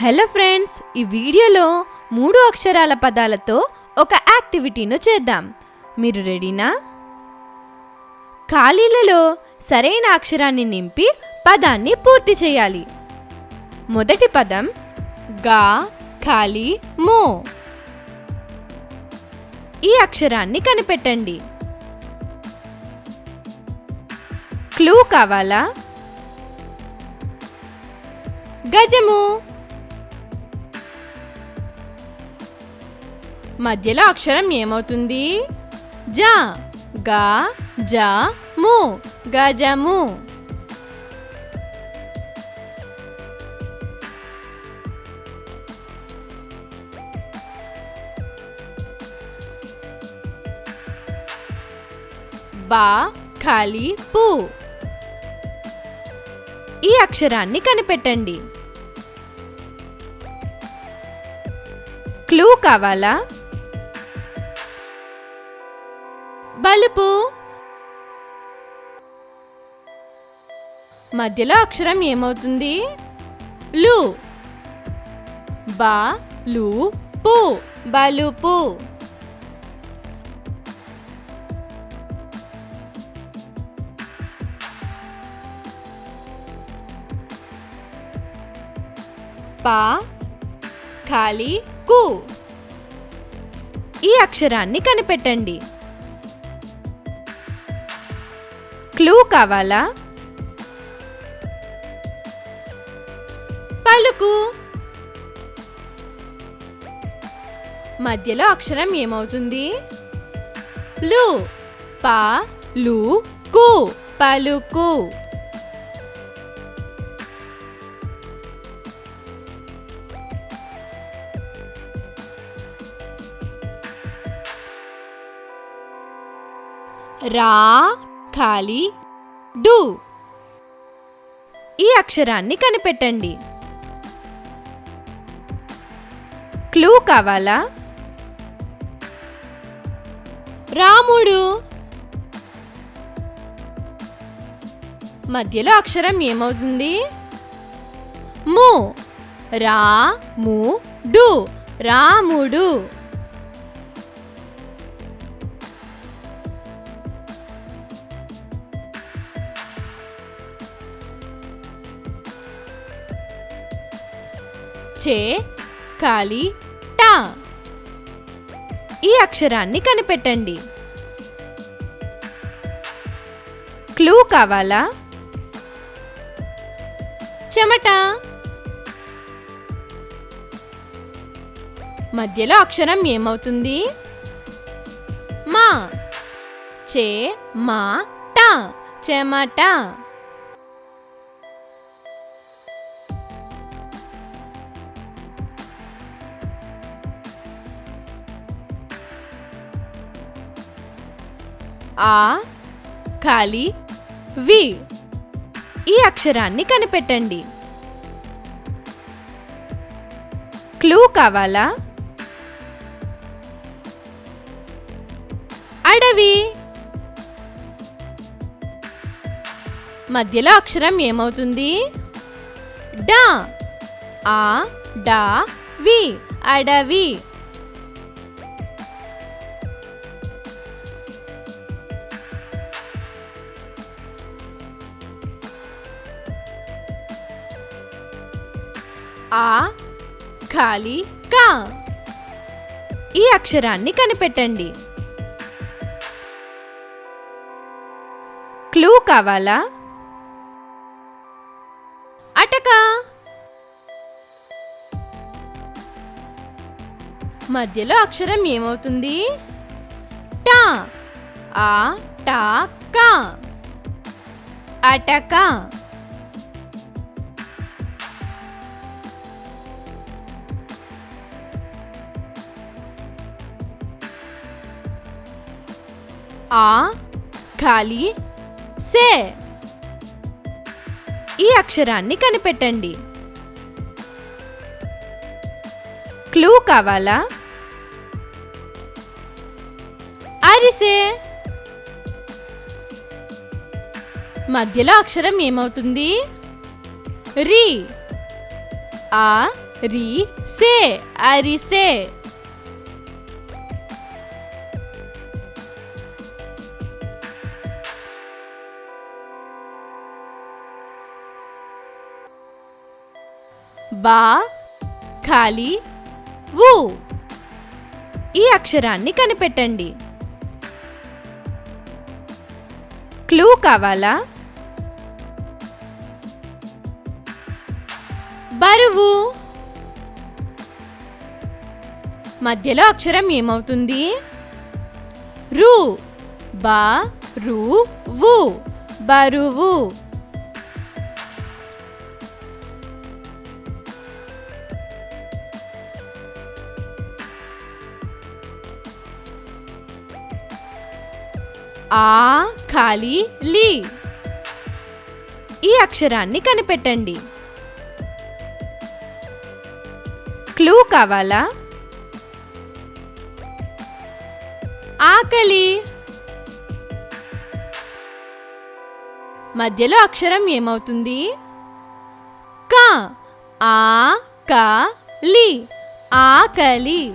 Hello friends ఈ వీడియోలో మూడు అక్షరాల పదాలతో ఒక యాక్టివిటీను చేద్దాం. మీరు రెడీనా? ఖాళీలలో సరైన అక్షరాన్ని నింపి పదాన్ని పూర్తి చేయాలి. మొదటి పదం గా ఖాళీ మో. ఈ అక్షరాన్ని కనిపెట్టండి. క్లూ కావాలా? గజము. మధ్యలో అక్షరం ఏమవుతుంది? జా గా జా ము గజము. బా ఖాళీ పు. ఈ అక్షరాన్ని కనిపెట్టండి. క్లూ కావాలా? బలుపు మధ్యలో అక్షరం ఏమవుతుంది? లు. బా లు పు. బలుపు పా ఖాళీ కు. ఈ అక్షరాన్ని కనిపెట్టండి. క్లూ కావాలా? పలుకు. మధ్యలో అక్షరం ఏమవుతుంది? లు పా లు కు పలుకు. రా ఖాళీ డు. ఈ అక్షరాన్ని కనిపెట్టండి. క్లూ కావాలా? రాముడు. మధ్యలో అక్షరం ఏమవుతుంది? ము. రా ము డు. రాముడు. చే కాలి టా. ఈ అక్షరాన్ని కనిపెట్టండి. క్లూ కావాలా? చెమట. మధ్యలో అక్షరం ఏమవుతుంది? మా. చే మా టా. చెమట. ఆ ఖాళీ వి. ఈ అక్షరాన్ని కనిపెట్టండి. క్లూ కావాలా? అడవి. మధ్యలో అక్షరం ఏమవుతుంది? డా. ఆ డా వి. అడవి. ఆ ఖాళీ కా. ఈ అక్షరాన్ని కనిపెట్టండి. క్లూ కావాలా? అటక. మధ్యలో అక్షరం ఏమవుతుంది? టా. ఆ టా కా. అటక. ఆ ఖాళీ సే. ఈ అక్షరాన్ని కనిపెట్టండి. క్లూ కావాలా? అరిసే. మధ్యలో అక్షరం ఏమవుతుంది? రి. ఆ రి సే అరిసే. బా ఖాళీ వు. ఈ అక్షరాన్ని కనిపెట్టండి. క్లూ కావాలా? బరువు. మధ్యలో అక్షరం ఏమవుతుంది? రు. బా రు వు. బరువు. ఆ ఖాళీ లి. ఈ అక్షరాన్ని కనిపెట్టండి. క్లూ కావాలా? ఆకలి. మధ్యలో అక్షరం ఏమవుతుంది? క ఆ క లి. ఆకలి.